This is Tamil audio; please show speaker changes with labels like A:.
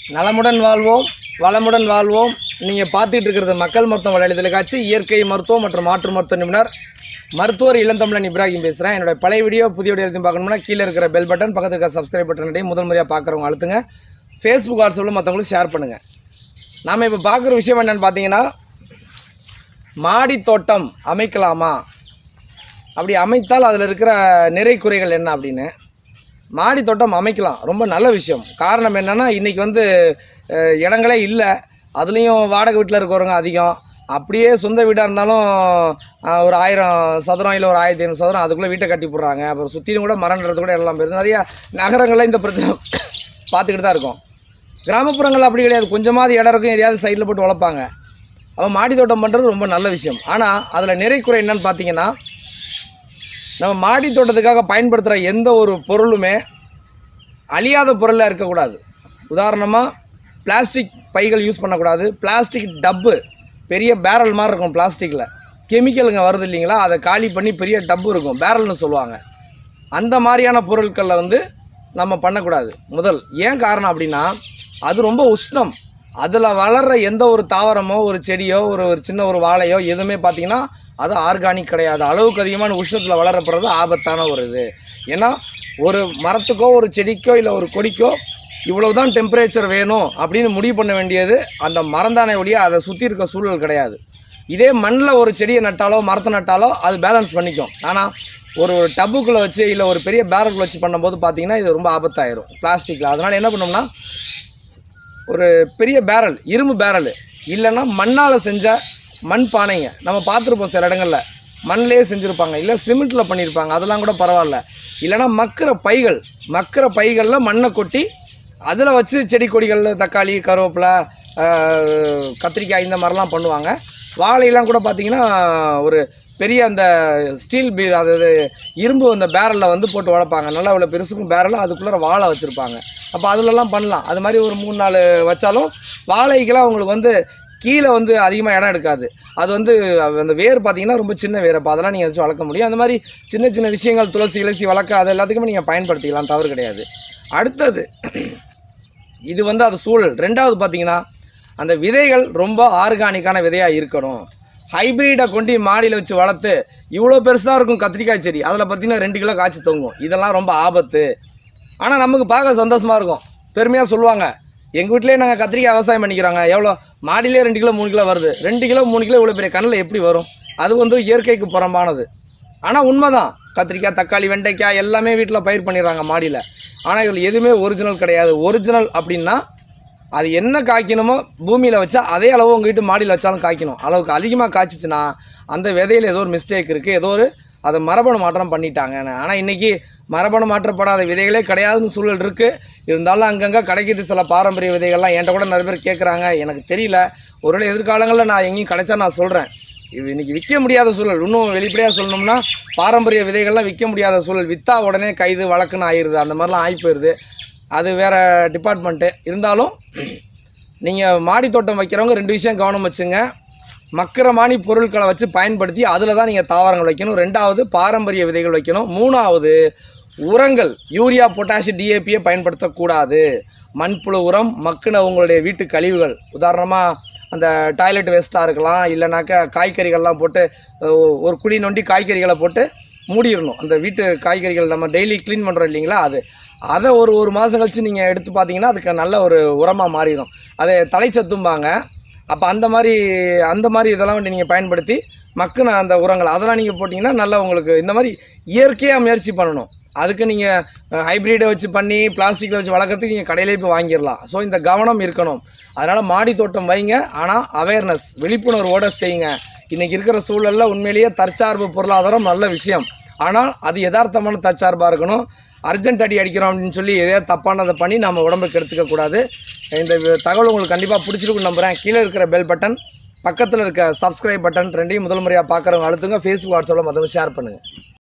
A: நலமுடன் வாழ்வோம் வளமுடன் வாழ்வோம். நீங்கள் பார்த்துட்டு இருக்கிறது மக்கள் மருத்துவ வலைதள காட்சி இயற்கை மருத்துவம் மற்றும் மாற்று மருத்துவ நிபுணர் மருத்துவர் இளந்தமிழன் இப்ராஹிம் பேசுகிறேன் என்னோடய பழைய வீடியோ புதிய வீடியோ எழுதி பார்க்கணும்னா கீழே இருக்கிற பெல் பட்டன் பக்கத்தில் இருக்கிற சப்ஸ்கிரைப் பட்டன் முதல் முறையாக பார்க்குறவங்க அழுத்துங்க. ஃபேஸ்புக் வாட்ஸ்அப்பில் மற்றவங்களுக்கு ஷேர் பண்ணுங்கள் நாம் இப்போ பார்க்குற விஷயம் என்னென்னு பார்த்தீங்கன்னா மாடி தோட்டம் அமைக்கலாமா? அப்படி அமைத்தால் அதில் இருக்கிற நிறை குறைகள் என்ன அப்படின்னு? மாடி தோட்டம் அமைக்கலாம். ரொம்ப நல்ல விஷயம். காரணம் என்னென்னா இன்றைக்கி வந்து இடங்களே இல்லை. அதுலேயும் வாடகை வீட்டில் இருக்கிறவங்க அதிகம். அப்படியே சொந்த வீடாக இருந்தாலும் ஒரு ஆயிரம் சதுரம் இல்லை ஒரு ஆயிரத்தி ஐநூறு சதுரம் அதுக்குள்ளே வீட்டை கட்டி போடுறாங்க. அப்புறம் சுற்றிலும் கூட மரம் நடுறது கூட எல்லாம் போயிருது நிறையா நகரங்களில் இந்த பிரச்சனை பார்த்துக்கிட்டு தான் இருக்கும். கிராமப்புறங்கள் அப்படி கிடையாது. கொஞ்சமாவது இடம் இருக்கும் எதையாவது சைடில் போட்டு வளர்ப்பாங்க அவன் மாடி தோட்டம் பண்ணுறது ரொம்ப நல்ல விஷயம். ஆனால் அதில் நிறை குறை என்னன்னு பார்த்தீங்கன்னா நம்ம மாடி தோட்டத்துக்காக பயன்படுத்துகிற எந்த ஒரு பொருளுமே அழியாத பொருளாக இருக்கக்கூடாது. உதாரணமாக பிளாஸ்டிக் பைகள் யூஸ் பண்ணக்கூடாது. பிளாஸ்டிக் டப்பு பெரிய பேரல் மாதிரி இருக்கும் பிளாஸ்டிக்கில் கெமிக்கலுங்க வருது இல்லைங்களா? அதை காலி பண்ணி பெரிய டப்பு இருக்கும் பேரல்னு சொல்லுவாங்க. அந்த மாதிரியான பொருட்களில் வந்து நம்ம பண்ணக்கூடாது. முதல் ஏன் காரணம் அப்படின்னா அது ரொம்ப உஷ்ணம். அதில் வளர்கிற எந்த ஒரு தாவரமோ ஒரு செடியோ ஒரு ஒரு சின்ன ஒரு வாழையோ எதுவுமே பார்த்தீங்கன்னா அது ஆர்கானிக் கிடையாது. அளவுக்கு அதிகமான உஷ்ணத்தில் வளரப்படுறது ஆபத்தான ஒரு இது. ஏன்னா ஒரு மரத்துக்கோ ஒரு செடிக்கோ இல்லை ஒரு கொடிக்கோ இவ்வளவு தான் டெம்பரேச்சர் வேணும் அப்படின்னு முடிவு பண்ண வேண்டியது அந்த மரந்தானே ஒழிய அதை சுற்றி இருக்க சூழல் கிடையாது. இதே மண்ணில் ஒரு செடியை நட்டாலோ மரத்தை நட்டாலோ அது பேலன்ஸ் பண்ணிக்கும். ஆனால் ஒரு ஒரு டப்புக்குள்ளே வச்சு இல்லை ஒரு பெரிய பேரக்குள்ளே வச்சு பண்ணும்போது பார்த்தீங்கன்னா இது ரொம்ப ஆபத்தாயிரும் பிளாஸ்டிக்கில் அதனால் என்ன பண்ணோம்னா ஒரு பெரிய பேரல் இரும்பு பேரல் இல்லைன்னா மண்ணால் செஞ்ச மண் பானைங்க. நம்ம பார்த்துருப்போம் சில இடங்களில். மண்ணிலே செஞ்சுருப்பாங்க. இல்லை சிமெண்ட்டில் பண்ணியிருப்பாங்க அதெல்லாம் கூட பரவாயில்ல. இல்லைன்னா மக்கிற பைகள். மக்கிற பைகளில் மண்ணை கொட்டி அதில் வச்சு செடி கொடிகள் தக்காளி கருவேப்பிலை கத்திரிக்காய் இந்த மாதிரிலாம் பண்ணுவாங்க. வாழையெல்லாம் கூட பார்த்தீங்கன்னா ஒரு பெரிய அந்த ஸ்டீல் பீர் அதாவது இரும்பு அந்த பேரலில் வந்து போட்டு வளர்ப்பாங்க. நல்லா இவ்வளோ பெருசுக்கும் பேரலும் அதுக்குள்ளே வாழை வச்சுருப்பாங்க. அப்போ அதுலலாம் பண்ணலாம். அது மாதிரி ஒரு மூணு நாள் வச்சாலும் வாழைக்கெல்லாம் அவங்களுக்கு வந்து கீழே வந்து அதிகமாக இடம் எடுக்காது. அது வந்து அந்த வேர் பார்த்தீங்கன்னா ரொம்ப சின்ன வேர். அப்போ அதெல்லாம் நீங்கள் வச்சு வளர்க்க முடியும். அந்த மாதிரி சின்ன சின்ன விஷயங்கள் துளசி இலசி வளர்க்க அது எல்லாத்துக்குமே நீங்கள் பயன்படுத்திக்கலாம். தவறு கிடையாது. அடுத்தது இது வந்து அது சூழல். ரெண்டாவது பார்த்தீங்கன்னா அந்த விதைகள் ரொம்ப ஆர்கானிக்கான விதையாக இருக்கணும். ஹைப்ரிடை கொண்டு மாடியில் வச்சு வளர்த்து இவ்வளோ பெருசாக இருக்கும் கத்திரிக்காய் செடி. அதில் பார்த்தீங்கன்னா ரெண்டு கிலோ காய்ச்சி தொங்கும். இதெல்லாம் ரொம்ப ஆபத்து. ஆனால் நமக்கு பார்க்க சந்தோஷமாக இருக்கும். பெருமையாக சொல்லுவாங்க. எங்கள் வீட்டிலே நாங்கள் கத்திரிக்காய் விவசாயம் பண்ணிக்கிறாங்க. எவ்வளோ? மாடியிலே ரெண்டு கிலோ மூணு கிலோ வருது. ரெண்டு கிலோ மூணு கிலோ இவ்வளோ பெரிய கண்ணில் எப்படி வரும்? அது வந்து இயற்கைக்கு புறம்பானது. ஆனால் உண்மைதான். கத்திரிக்காய் தக்காளி வெண்டைக்காய் எல்லாமே வீட்டில் பயிர் பண்ணிடுறாங்க மாடியில். ஆனால் இதில் எதுவுமே ஒரிஜினல் கிடையாது. ஒரிஜினல் அப்படின்னா அது என்ன காய்க்கணுமோ பூமியில் வச்சா அதே அளவு உங்கள் வீட்டு மாடியில் வச்சாலும் காய்க்கணும். அளவுக்கு அதிகமாக காய்ச்சிச்சுன்னா அந்த விதையில் ஏதோ ஒரு மிஸ்டேக் இருக்குது ஏதோ ஒரு அதை மரபணு மாற்றம் பண்ணிட்டாங்க ஆனால் இன்றைக்கி மரபணு மாற்றப்படாத விதைகளே கிடையாதுன்னு சூழல் இருக்குது இருந்தாலும் அங்கங்கே கிடைக்கிது சில பாரம்பரிய விதைகள்லாம். என்கிட்ட கூட நிறைய பேர் கேட்குறாங்க எனக்கு தெரியல. ஒருவேளை எதிர்காலங்களில் நான் எங்கேயும் கிடைச்சா நான் சொல்கிறேன் இது இன்றைக்கி விற்க முடியாத சூழல். இன்னும் வெளிப்படையாக சொல்லணும்னா பாரம்பரிய விதைகள்லாம் விற்க முடியாத சூழல். விற்றா உடனே கைது வழக்குன்னு ஆயிடுது அந்த மாதிரிலாம் ஆகி போயிடுது அது வேறு டிபார்ட்மெண்ட்டு இருந்தாலும் நீங்கள் மாடி தோட்டம் வைக்கிறவங்க ரெண்டு விஷயம் கவனம் வச்சுங்க. மக்கிற மானி பொருட்களை வச்சு பயன்படுத்தி அதில் தான் நீங்கள் தாவரங்கள் வைக்கணும். ரெண்டாவது பாரம்பரிய விதைகள் வைக்கணும். மூணாவது உரங்கள். யூரியா பொட்டாசி டிஏபியை பயன்படுத்தக்கூடாது. மண்புழு உரம் மக்குன உங்களுடைய வீட்டு கழிவுகள். உதாரணமாக அந்த டாய்லெட் வேஸ்ட்டாக இருக்கலாம் இல்லைனாக்கா காய்கறிகள்லாம் போட்டு ஒரு குழி நொண்டி காய்கறிகளை போட்டு மூடிடணும். அந்த வீட்டு காய்கறிகள் நம்ம டெய்லி க்ளீன் பண்ணுறோம் இல்லைங்களா அது. அதை ஒரு ஒரு மாதம் கழிச்சு நீங்கள் எடுத்து பார்த்தீங்கன்னா அதுக்கு நல்ல ஒரு உரமாக மாறிடும். அதை தலைச்சத்தும்பாங்க அப்போ அந்த மாதிரி அந்த மாதிரி இதெல்லாம் வந்து நீங்கள் பயன்படுத்தி மக்குன அந்த உரங்கள் அதெல்லாம் நீங்கள் போட்டிங்கன்னா நல்லா உங்களுக்கு இந்த மாதிரி இயற்கையாக முயற்சி பண்ணணும். அதுக்கு நீங்கள் ஹைப்ரிடை வச்சு பண்ணி பிளாஸ்டிக்கில் வச்சு வளர்க்குறதுக்கு நீங்கள் கடையிலே போய் வாங்கிடலாம். ஸோ இந்த கவனம் இருக்கணும். அதனால் மாடி தோட்டம் வைங்க. ஆனால் அவேர்னஸ் விழிப்புணர்வோடு செய்யுங்க. இன்றைக்கி இருக்கிற சூழலில் உண்மையிலேயே தற்சார்பு பொருளாதாரம் நல்ல விஷயம். ஆனால் அது யதார்த்தமான தற்சார்பாக இருக்கணும். அர்ஜென்ட் அடி அடிக்கிறோம் அப்படின்னு சொல்லி எதையாவது தப்பானதை பண்ணி நம்ம உடம்புக்கு கெடுத்துக்கக்கூடாது கூடாது. இந்த தகவல் உங்களுக்கு கண்டிப்பாக பிடிச்சிருக்குன்னு நம்புகிறேன் கீழே இருக்கிற பெல் பட்டன் பக்கத்தில் இருக்க சப்ஸ்கிரைப் பட்டன் ரெண்டையும் முதல் முறையாக பார்க்குறவங்க அழுத்துங்க. ஃபேஸ்புக் வாட்ஸ்அப்பில் மற்றவங்க ஷேர் பண்ணுங்கள்